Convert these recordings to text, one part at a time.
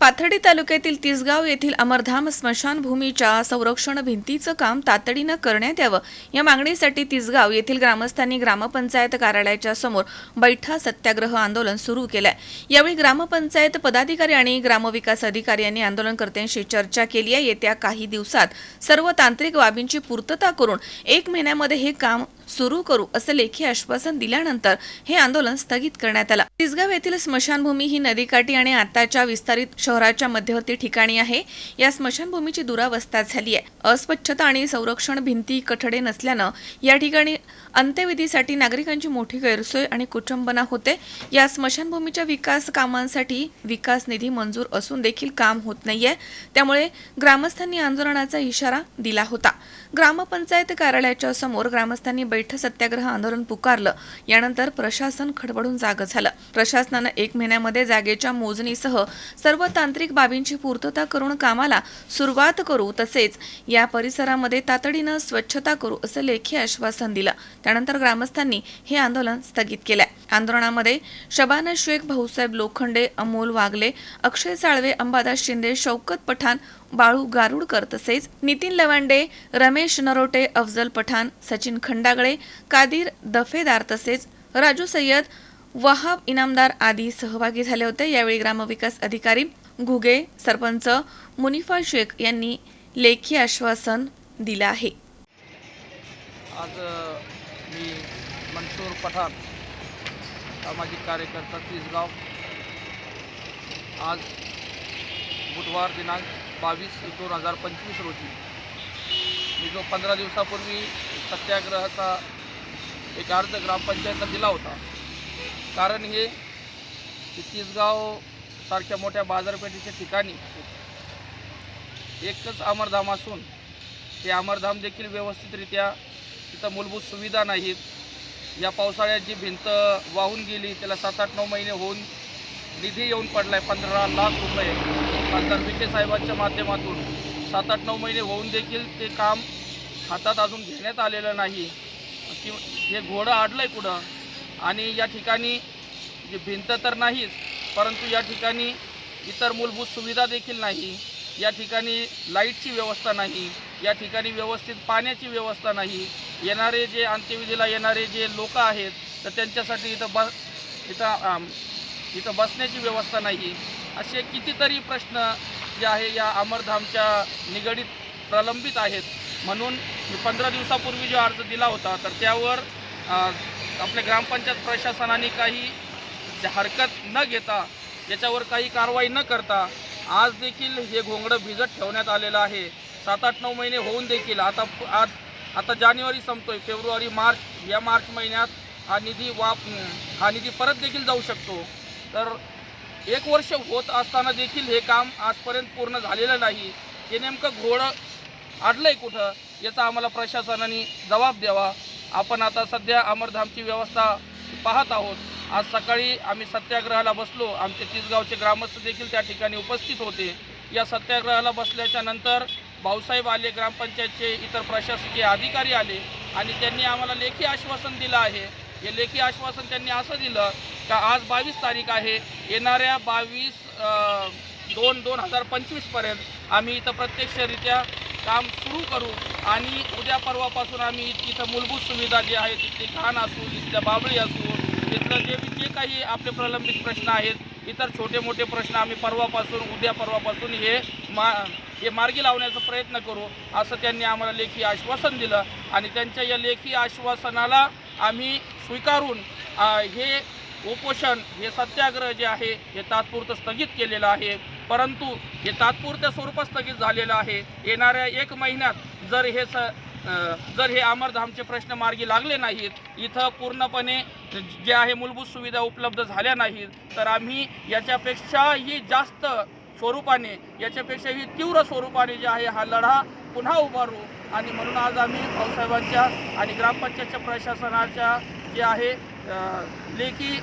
पाथर्डी तालुक्यातील तिसगाव येथील अमरधाम स्मशानभूमीच्या संरक्षण भिंतीचं काम तातडीनं करण्यात यावं. या मागणीसाठी तिसगाव येथील ग्रामस्थांनी ग्रामपंचायत कार्यालयाच्या समोर बैठा सत्याग्रह आंदोलन सुरू केलंय. यावेळी ग्रामपंचायत पदाधिकारी आणि ग्रामविकास अधिकारी यांनी आंदोलनकर्त्यांशी चर्चा केली आहे. येत्या काही दिवसात सर्व तांत्रिक बाबींची पूर्तता करून एक महिन्यामध्ये हे काम सुरू करू असं लेखी आश्वासन दिल्यानंतर हे आंदोलन स्थगित करण्यात आलं. तिसगाव येथील स्मशानभूमी ही नदीकाठी आणि आताच्या विस्तारित शहराच्या मध्यवर्ती ठिकाणी आहे. या स्मशानभूमीची दुरावस्था झाली आहे. अस्वच्छता आणि संरक्षण भिंती कठडे नसल्यानं या ठिकाणी अंत्यविधीसाठी नागरिकांची मोठी गैरसोय आणि कुचंबना होते. या स्मशानभूमीच्या विकास कामांसाठी विकास निधी मंजूर असून देखील काम होत नाहीये. त्यामुळे ग्रामस्थांनी आंदोलनाचा इशारा दिला होता. ग्रामपंचायत कार्यालयाच्या समोर ग्रामस्थांनी बैठ सत्याग्रह आंदोलन पुकारलं. यानंतर प्रशासन खडबडून जाग झालं. प्रशासनानं एक महिन्यामध्ये जागेच्या मोजणीसह सर्व तांत्रिक बाबींची पूर्तता करून कामाला सुरुवात करू तसेच या परिसरामध्ये तातडीनं स्वच्छता करू असं लेखी आश्वासन दिलं. त्यानंतर ग्रामस्थांनी हे आंदोलन स्थगित केलंय. आंदोलनामध्ये शबाना शेख भाऊसाहेब लोखंडे अमोल वागले अक्षय साळवे अंबादास शिंदे शौकत पठाण बाळू गारुडकर तसेच नितीन लवांडे रमेश रमेश नरोटे अफजल पठाण सचिन खंडागळे कादीर दफेदार तसेच राजू सय्यद वहाब इनामदार आदी सहभागी झाले होते. यावेळी ग्रामविकास अधिकारी घुगे सरपंच मुनिफा शेख यांनी लेखी आश्वासन दिलं आहे. आज मी मनसूर पठाण सामाजिक कार्यकर्ता तिसगाव. आज बुधवार दिनांक बावीस दोन हजार पंचवीस रोजी मी जो पंधरा दिवसापूर्वी सत्याग्रहाचा एक अर्ज ग्रामपंचायतला दिला होता. कारण हे की सारख्या मोठ्या बाजारपेठेच्या ठिकाणी एकच अमरधाम असून ते अमरधाम देखील व्यवस्थितरित्या तिथं मूलभूत सुविधा नाहीत. या पावसाळ्यात जी भिंत वाहून गेली त्याला सात आठ नऊ महिने होऊन निधी येऊन पडला आहे पंधरा लाख रुपये. खासदार विखे साहेबांच्या माध्यमातून सात आठ नऊ महिने होऊन देखील ते काम हातात अजून घेण्यात आलेलं नाही. कि हे घोडं अडलं आहे कुठं? आणि या ठिकाणी जी भिंत तर नाहीच परंतु या ठिकाणी इतर मूलभूत सुविधा देखील नाही. या ठिकाणी लाईटची व्यवस्था नाही. या ठिकाणी व्यवस्थित पाण्याची व्यवस्था नाही. येणारे जे अंत्यविधीला येणारे जे लोक आहेत तर त्यांच्यासाठी इथं बस इथं इथं बसण्याची व्यवस्था नाही. असे कितीतरी प्रश्न जे आहे या अमरधामच्या निगडीत प्रलंबित आहेत. म्हणून मी पंधरा दिवसापूर्वी जो अर्ज दिला होता तर त्यावर आपल्या ग्रामपंचायत प्रशासनाने काही हरकत न घेता याच्यावर काही कारवाई न करता आज देखील हे घोंगडं भिजत ठेवण्यात आलेलं आहे. सात आठ नऊ महिने होऊन देखील आता आज आता जानेवारी संपतोय फेब्रुवारी मार्च या मार्च महिन्यात हा निधी वाप हा निधी परत देखील जाऊ शकतो. तर एक वर्ष होत असताना देखील हे काम आजपर्यंत पूर्ण झालेलं नाही. हे नेमकं घोडं अडलंय कुठं याचा आम्हाला प्रशासनाने जबाब द्यावा. आपण आता सध्या अमरधामची व्यवस्था पाहत आहोत. आज सकाळी आम्ही सत्याग्रहाला बसलो. आमचे तिसगावचे ग्रामस्थ देखील त्या ठिकाणी उपस्थित होते. या सत्याग्रहाला बसल्याच्या नंतर भाऊसाहेब आले ग्रामपंचायतचे इतर प्रशासकीय अधिकारी आले आणि त्यांनी आम्हाला लेखी आश्वासन दिलं आहे. हे लेखी आश्वासन त्यांनी असं दिलं का आज बावीस तारीख आहे. येणाऱ्या बावीस दोन दोन हजार पंचवीसपर्यंत आम्ही इथं प्रत्यक्षरित्या काम सुरू करू आणि उद्या परवापासून आम्ही इथं मूलभूत सुविधा जे आहे तिथली घाण असू इथल्या बाबळी असू तिथलं जे जे काही आपले प्रलंबित प्रश्न आहेत इतर छोटे मोठे प्रश्न आम्ही परवापासून उद्या परवापासून हे मा हे मार्गी लावण्याचा प्रयत्न करू असं त्यांनी आम्हाला लेखी आश्वासन दिलं आणि त्यांच्या या लेखी आश्वासनाला आम्ही स्वीकारून हे उपोषण हे सत्याग्रह जे आहे हे तात्पुरतं स्थगित केलेलं आहे. परंतु हे तात्पुरत्या स्वरूपात स्थगित झालेलं आहे. येणाऱ्या एक महिन्यात जर हे स जर हे अमरधामचे प्रश्न मार्गी लागले नाहीत इथं पूर्णपणे जे आहे मूलभूत सुविधा उपलब्ध झाल्या नाहीत तर आम्ही याच्यापेक्षाही जास्त स्वरूपाने याच्यापेक्षाही तीव्र स्वरूपाने जे आहे हा लढा पुन्हा उभारू. आणि म्हणून आज आम्ही भाऊसाहेबांच्या आणि ग्रामपंचायतच्या प्रशासनाच्या जे आहे लेखी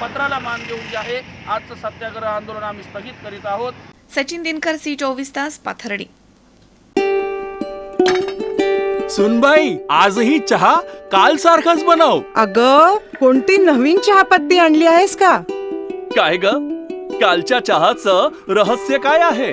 पत्राला मान देऊन जे आहे आजचं सत्याग्रह आंदोलन आम्ही स्थगित करीत आहोत. सचिन दिनकर सी चोवीस तास पाथर्डी. सुनबाई आजही चहा काल सारखाच बनव. अग कोणती नवीन चहापत्ती आणली आहेस का? काय ग? कालच्या चहाचं रहस्य काय आहे?